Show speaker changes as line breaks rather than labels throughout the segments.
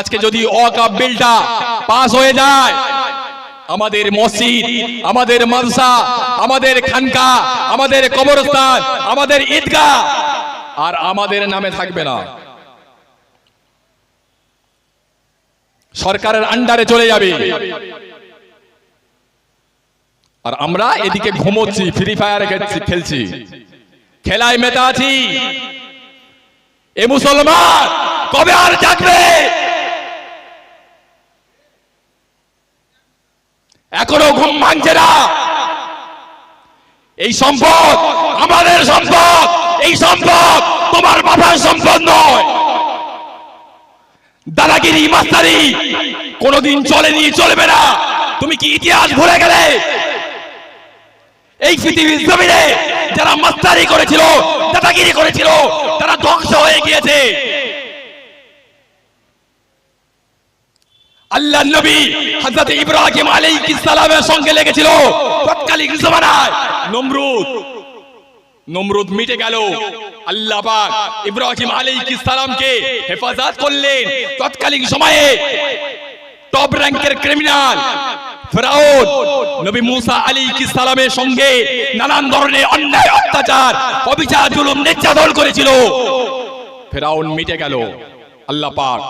আজকে যদি অকাপ বিলটা পাস হয়ে যায়, আমাদের মসজিদ, আমাদের মাদ্রাসা, আমাদের খানকা, আমাদের কবরস্থান, আমাদের ঈদগাহ, আর আমাদের নামে থাকবে না। সরকারের আন্ডারে চলে যাবে। আর আমরা এদিকে ঘুমোচ্ছি ফ্রি ফায়ার খেলছি। খেলায় মেতা আছি। এ মুসলমান কবে আর জাগবে? এখনও ঘুম ভাঙছে না। এই সম্পদ আমাদের সম্পদ, এই সম্পদ তোমার বাবার সম্পদ নয়। দাদাগিরি মাস্তারি কোনোদিন চলেনি, চলবে না। তুমি কি ইতিহাস ভুলে গেলে? এই পৃথিবীর জমিনে যারা মাস্তারি করেছিল, দাদাগিরি করেছিল, তারা ধ্বংস হয়ে গিয়েছে। আল্লাহ নবী হযরত ইব্রাহিম আলাইহিস সালামের সঙ্গে লেগেছিল। তৎকালীন জমানায় নমরুদ নমরুদ মিটে গেল। আল্লাহ পাক ইব্রাহিম আলাইহিস সালামকে হেফাজত করলেন। তৎকালীন সময়ে টপ র্যাঙ্কের ক্রিমিনাল ফেরাউন নবী মুসা আলাইহিস সালামের সঙ্গে নানান ধরনের অন্যায়, অত্যাচার, অবিচার, জুলুম, নির্যাতন করেছিল। ফেরাউন মিটে গেল। আল্লাহ পাক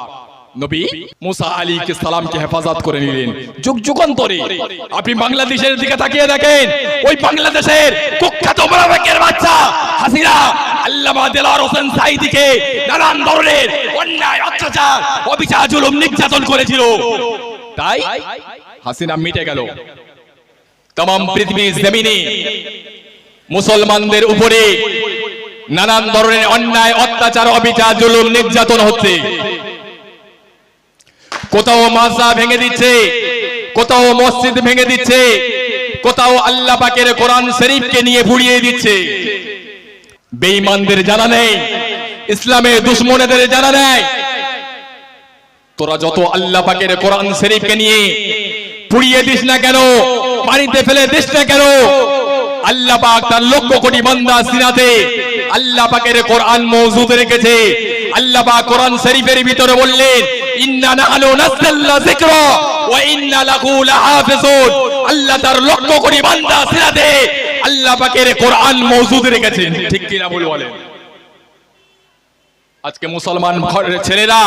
নবী মুসা আলী কে সালামকে হেফাজত করে নিলেন। যুগ যুগান্তরে আপনি বাংলাদেশের দিকে তাকিয়ে দেখেন ওই বাংলাদেশের কুখ্যাত মোনাফেকের বাচ্চা হাসিনা আল্লামা দেলার হোসেন সাইদিকে নানান ধরনের অন্যায় অত্যাচার অবিচার জুলুম নির্যাতন করেছিল। তাই হাসিনা মিটে গেল। তমাম পৃথিবীর জমিনে মুসলমানদের উপরে নানান ধরনের অন্যায় অত্যাচার অবিচার জুলুম নির্যাতন হচ্ছে। কোথাও মাদ্রাসা ভেঙে দিচ্ছে, কোথাও মসজিদ ভেঙে দিচ্ছে, কোথাও আল্লাহ পাকের কোরআন শরীফকে নিয়ে ভুড়িয়ে দিচ্ছে। বেঈমানদের জানা নেই, ইসলামের দুশ্মনেদের জানা নেই। তোরা যত আল্লাহ পাকের কোরআন শরীফকে নিয়ে পুড়িয়ে দিস না কেন পানিতে ফেলে দিস না কেন, আল্লাহ পাক তার লক্ষ কোটি বান্দা সিনাতে আল্লাহ পাকের কোরআন মওজুদ রেখেছে। আল্লাহ পাক কোরআন শরীফের ভিতরে বললেন ইন্না নাহনু নাযালনা যিকরা ওয়া ইন্না লাহু লাহাফিজুন। আল্লাহ তার লক্ষ কোটি বান্দা সিনাতে আল্লাহ পাকের কোরআন মওজুদ রেখেছেন। ঠিক কি না বল বলেন? আজকে মুসলমান ঘরের ছেলেরা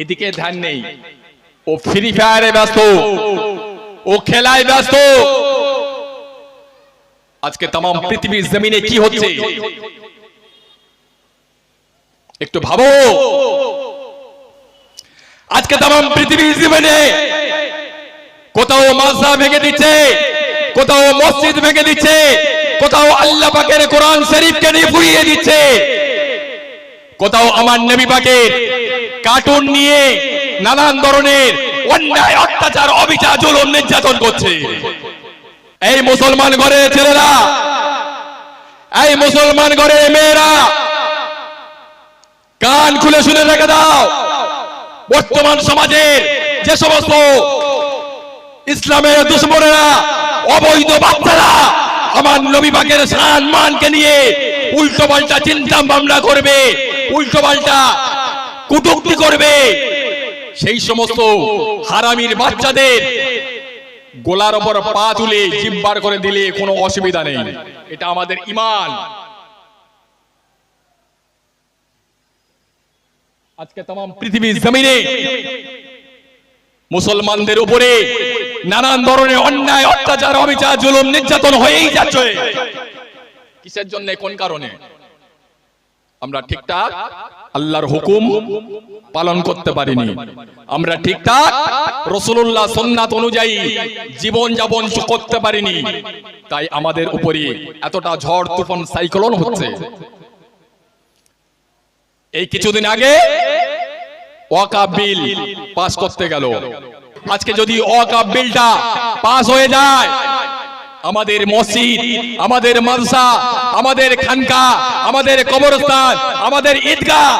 এদিকে ধ্যান নেই। ও ফ্রি ফায়ারে ব্যস্ত। ও খেলায় ব্যস্ত। আজকে তাম পৃথিবীর জমিনে কি হচ্ছে? একটু ভাবো। আজকে তাম পৃথিবীর জীবনে কোথাও মাদ্রাসা ভেঙে দিচ্ছে, কোথাও মসজিদ ভেঙে দিচ্ছে, কোথাও আল্লাহ পাকের কোরআন শরীফকে নিয়ে পুড়িয়ে দিচ্ছে, কোথাও আমার নবী পাকের কার্টুন নিয়ে নানান ধরনের অন্যায়, অত্যাচার, অবিচার, জুলুম নির্যাতন করছে। এই মুসলমান ঘরের ছেলেরা, এই মুসলমান ঘরে মেয়েরা, কান খুলে শুনে রেখে দাও। বর্তমান সমাজের যে সমস্ত ইসলামের দুশ্মনেরা, অবৈধ বাচ্চারা আমার নবী পাকের সান মানকে নিয়ে উল্টো পাল্টা চিন্তা ভাবনা করবে, উল্টো পাল্টা কুটুক্তি করবে, সেই সমস্ত হারামির বাচ্চাদের গোলার ওপর পা তুলে জিব্বার করে দিলে কোনো অসুবিধা নেই। এটা আমাদের ইমান আজকে তাম পৃথিবীর জমিনে মুসলমানদের উপরে নানান ধরনের অন্যায় অত্যাচার অবিচার জুলুম নির্যাতন হয়েই যাচ্ছে। কিসের জন্য কোন কারণে? আমরা ঠিকঠাক আল্লাহর হুকুম পালন করতে পারিনি। আমরা ঠিকঠাক রসুল্লাহ সন্ন্যাত অনুযায়ী জীবন যাপন করতে পারিনি। তাই আমাদের উপরে এতটা ঝড় তুফান সাইক্লোন হচ্ছে। এই কিছুদিন আগে ওয়াকাব বিল পাস করতে গেল। আজকে যদি ওয়াকাব বিলটা পাস হয়ে যায়, আমাদের মসজিদ, আমাদের মাদ্রাসা, আমাদের খানকা, আমাদের কবরস্থান, আমাদের ঈদগাহ,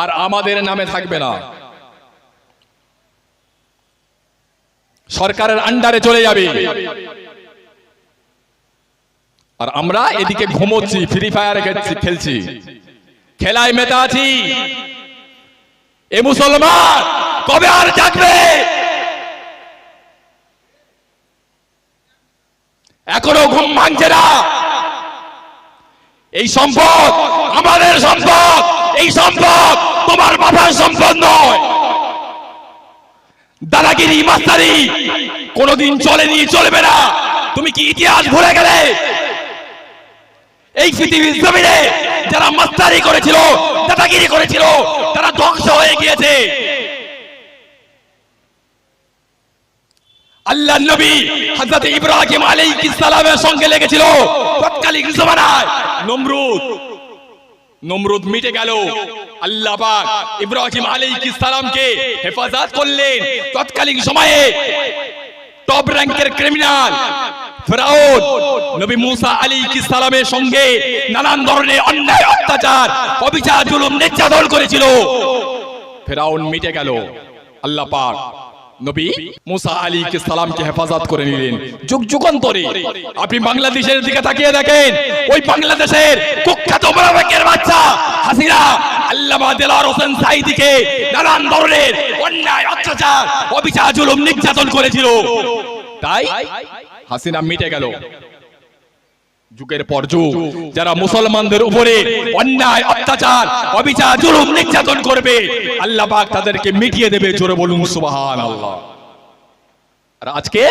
আর আমাদের নামে থাকবে না। সরকারের আন্ডারে চলে যাবে। আর আমরা এদিকে ঘুমোচ্ছি, ফ্রি ফায়ার খেলছি। খেলায় মেতে আছি। এ মুসলমান, কবে আর জাগবে? এখনও ঘুম ভাঙছে না। এই সম্পদ আমাদের সম্পদ, এই সম্পদ তোমার বাবার সম্পদ নয়। দাদাগিরি মাস্তারি কোনোদিন চলেনি, চলবে না। তুমি কি ইতিহাস ভুলে গেলে? এই পৃথিবীর জমিনে যারা মাস্তারি করেছিল, দাদাগিরি করেছিল তারা ধ্বংস হয়ে গিয়েছে। আল্লাহ নবী হযরত ইব্রাহিম আলাইহিস সালামের সঙ্গে লেগেছিল। তৎকালীন জমানায় নমরুদ। নমরুদ মিটে গেল। আল্লাহ পাক ইব্রাহিম আলাইহিস সালামকে হেফাজত করলেন। তৎকালীন সময়ে টপ র্যাঙ্কের ক্রিমিনাল। হেফাজত করে নিলেন। যুগ যুগান্তরে। আপনি বাংলাদেশের দিকে তাকিয়ে দেখেন, ওই বাংলাদেশের কুখ্যাত বাচ্চা হাসিনা আল্লামা হোসেন নানান ধরনের অন্যায়, অত্যাচার, অবিচার, জুলুম, নির্যাতন করেছিল। তাই হাসিনা মিটে গেল। যুগের পর যুগ, যারা মুসলমানদের উপরে অন্যায়, অত্যাচার, অবিচার, জুলুম, নির্যাতন করবে, আল্লাহ পাক তাদেরকে মিটিয়ে দেবে, জোরে বলুন সুবহান আল্লাহ আর আজকে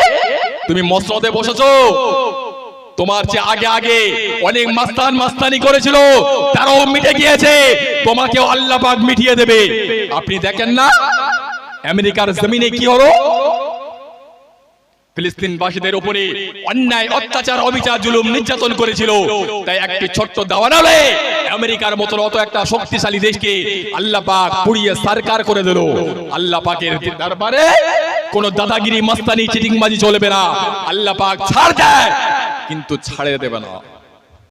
তুমি মসনদে বসেছো, তোমার চেয়ে আগে আগে অনেক মাস্তান মাস্তানি করেছিল, তারাও মিটে গিয়েছে, তোমাকেও আল্লাহ পাক মিটিয়ে দেবে। আপনি দেখেন না, আমেরিকার জমিনে কি হলো? ফিলিস্তিনবাসীদের উপরে অন্যায়, অত্যাচার, অবিচার, জুলুম নির্যাতন করেছিল। তাই একটি ছোট্ট দাওয়ানালে আমেরিকার মতো অত একটা শক্তিশালী দেশকে আল্লাহ পাক পুড়িয়ে সরকার করে দিল। আল্লাহ পাকের দরবারে কোন দাদাগিরি, মাস্তানি, চিটিংবাজি চলবে না। আল্লাহ পাক ছাড় দেয়, কিন্তু ছাড়ে দেবে না।